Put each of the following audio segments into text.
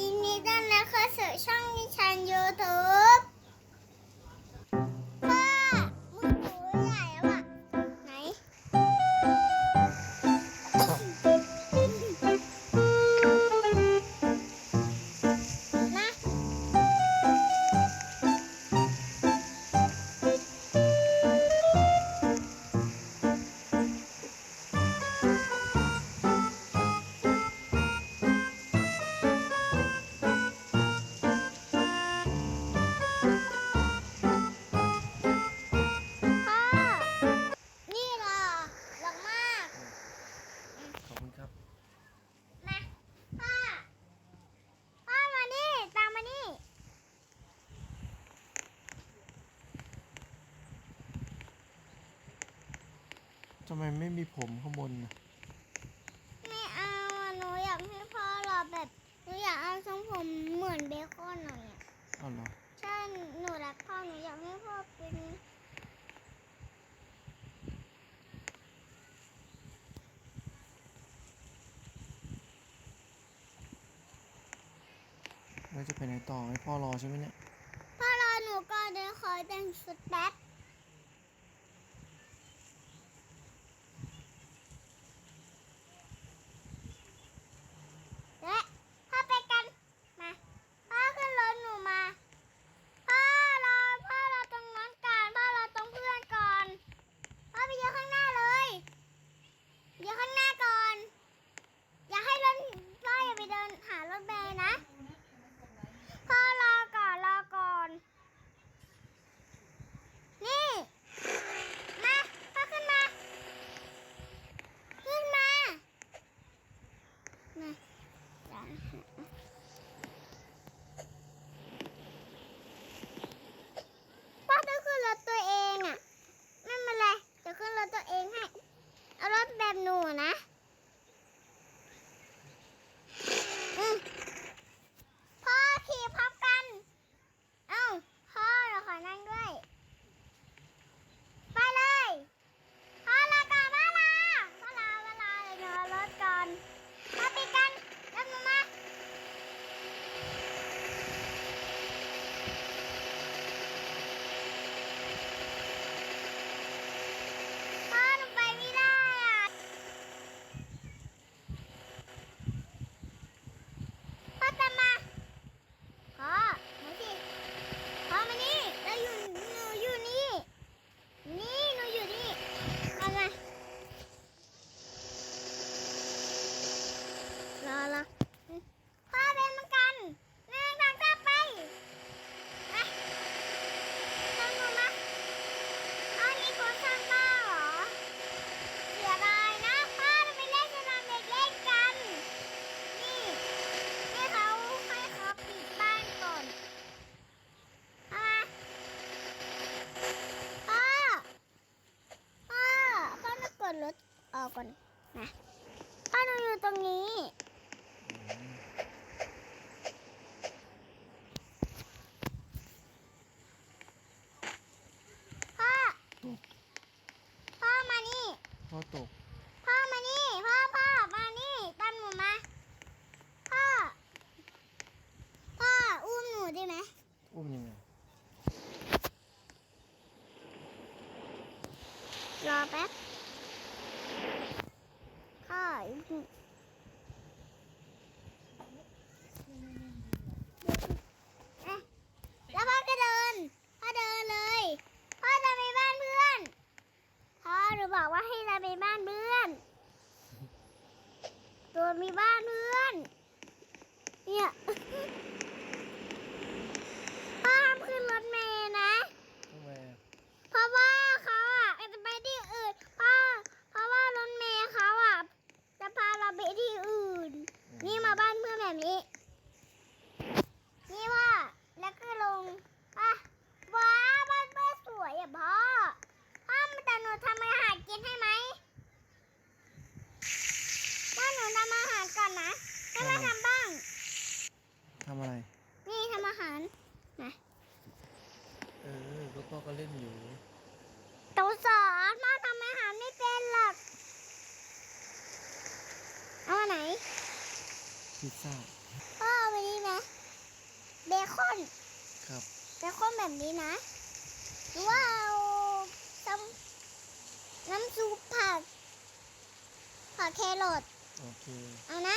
ยินดีต้อนรับเข้าสู่ช่องนิชานยูทูบำไมไม่มีผมข้างบนนะไม่เอาหนูอยากให้พ่อรอแบบหนูอยากเอาทรงผมเหมือนเบคอนหน่อยอะอ้าเหรอใช่หนูรักพ่อหนูอยากให้พ่อเป็นเราจะไปไหนต่อให้พ่อรอใช่ไหมเนี่ย พ่อรอหนูก่อนเดี๋ยวขอแต่งสุดแป๊บ อกว่าให้เราไปบ้านเพื่อน ตัวมีบ้านเพื่อน พิซซ่าพ่อวันนี้นะเบคอนครับเบคอนแบบนี้นะหรือว่าเอาน้ำน้ำซุปผักผักแครอทโอเคเอานะ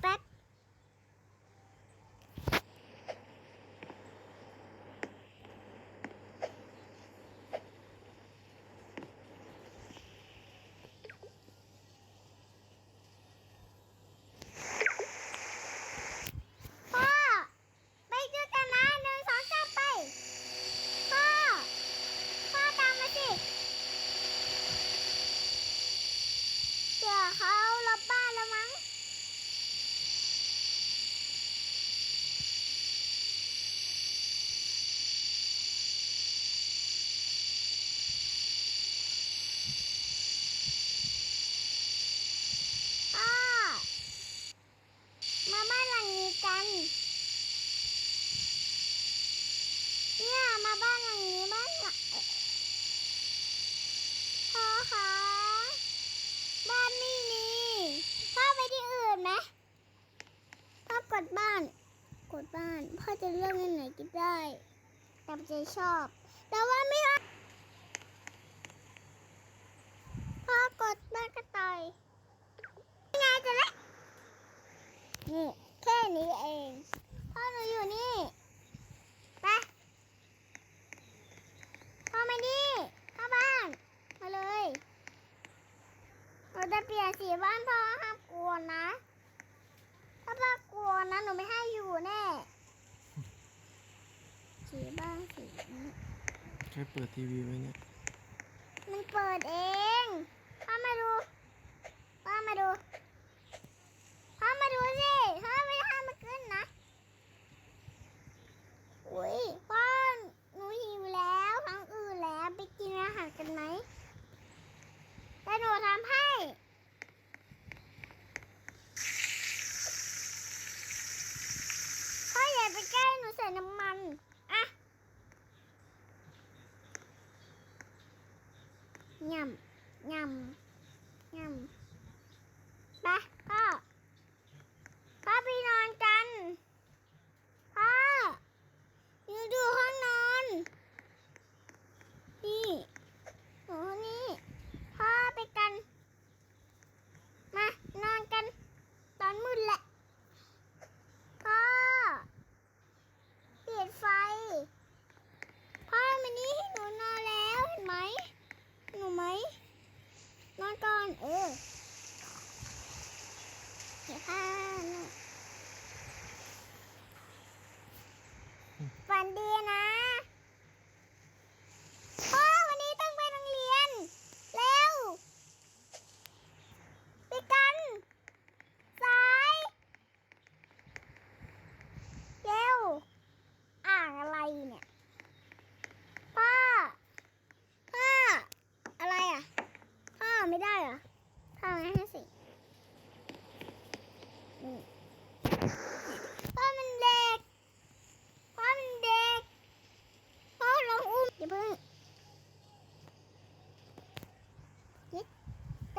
back ชอบ แต่ว่าไม่รักพ่อกดแม่ก็ต่อยง่ายจังเละนี่แค่นี้เอง เปิดทีวีไว้เนี่ย ไม่เปิดเอง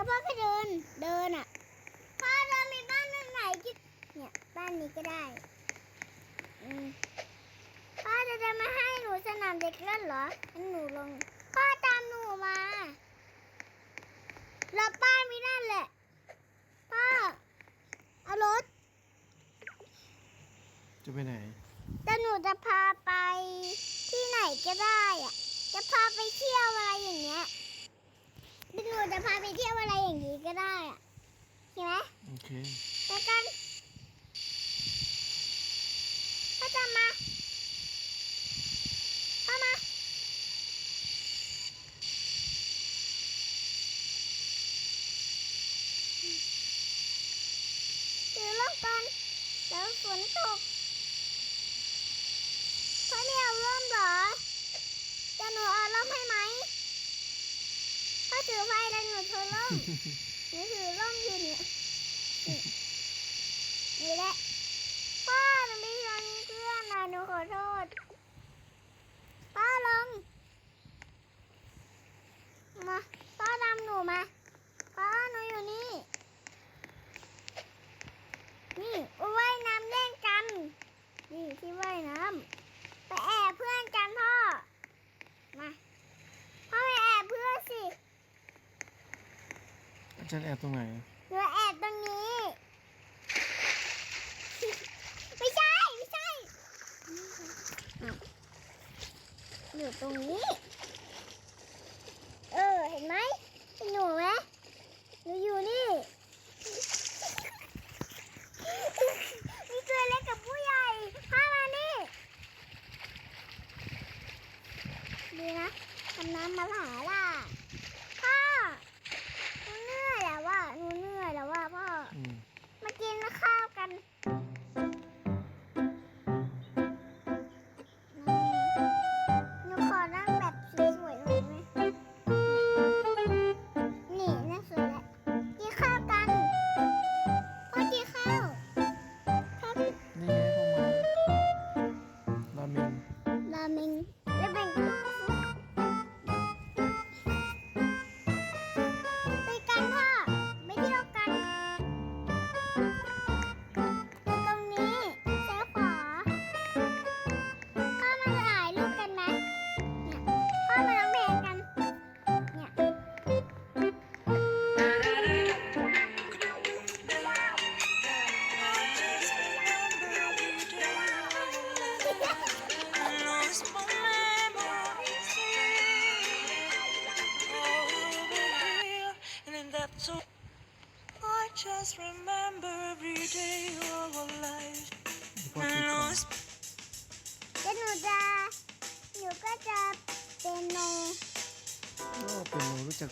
พ่อแค่เดิน เดินอะ พ่อเรามีบ้านไหนกินเนี่ย บ้านนี้ก็ได้พ่อจะจะมาให้หนูสนามเด็กเล่นเหรอให้หนูลง พ่อตามหนูมา เราบ้านมีนั่นแหละ พ่อ เอารถ จะไปไหน แต่หนูจะพาไปที่ไหนก็ได้อะ จะพาไปเที่ยวอะไรอย่างเงี้ย จะพาไปเที่ยวอะไรอย่างนี้ก็ได้อะใช่ไหมโอเคแล้วกันพ่อจะมาพ่อมาถือร่มก่อนแล้วฝนตกพ่อไม่เอาร่มเหรอจะหนูเอาร่มให้ไหม ถือไฟแล้วหนูถือร่มหนูถือร่มอยู่เนี่ยนี่นี่แหละพ่อหนูไม่ชนเพื่อนนะหนูขอโทษพ่อลงมาพ่อดำหนูมาพ่อหนูอยู่นี่ นี่ว่ายน้ำเล่นกัน นี่ที่ว่ายน้ำไปแอบเพื่อนกันพ่อ มาพ่อไปแอบเพื่อนสิ ฉันแอบตรงไหนหนูแอบตรงนี้ ไม่ใช่ ไม่ใช่อะอยู่ตรงนี้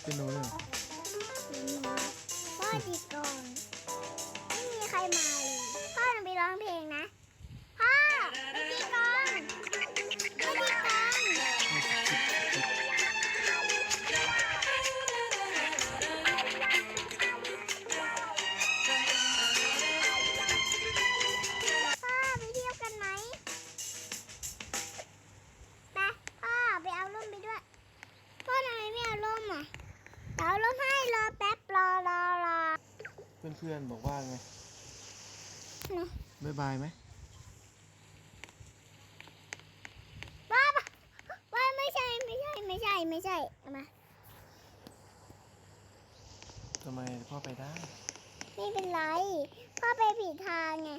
เป็นโนเลยเหรอเป็นโนพ่อดีก่อน ไม่มีใครมา ไม่ใช่ไม่ใช่เอามา ทำไมพ่อไปได้ ไม่เป็นไร พ่อไปผิดทางไง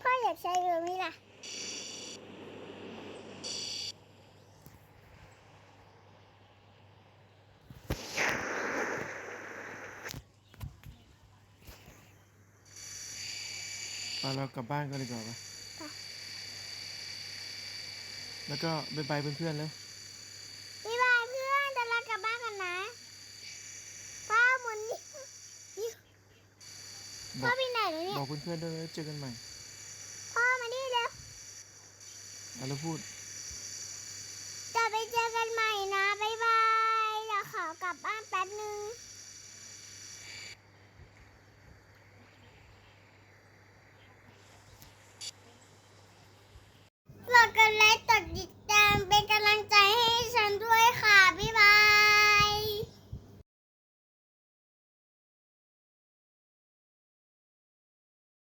พ่ออยากใช้เรือไหมล่ะ ไปเรากลับบ้านกันดีกว่าปะไป แล้วก็บายบายเพื่อนๆเล้บายบายเพื่อนเดี๋เรากลับบ้านกันนะพ่อหมุนนิ้พ่อไปไหนแล้วเนี่ยบอกเพื่อนๆด้วยแล้เจอกันใหม่พ่อมาดิเร็วอะไรพูด จะไปเจอกันใหม่นะบายบายเดี๋ยวขอกลับบ้านแป๊บนึง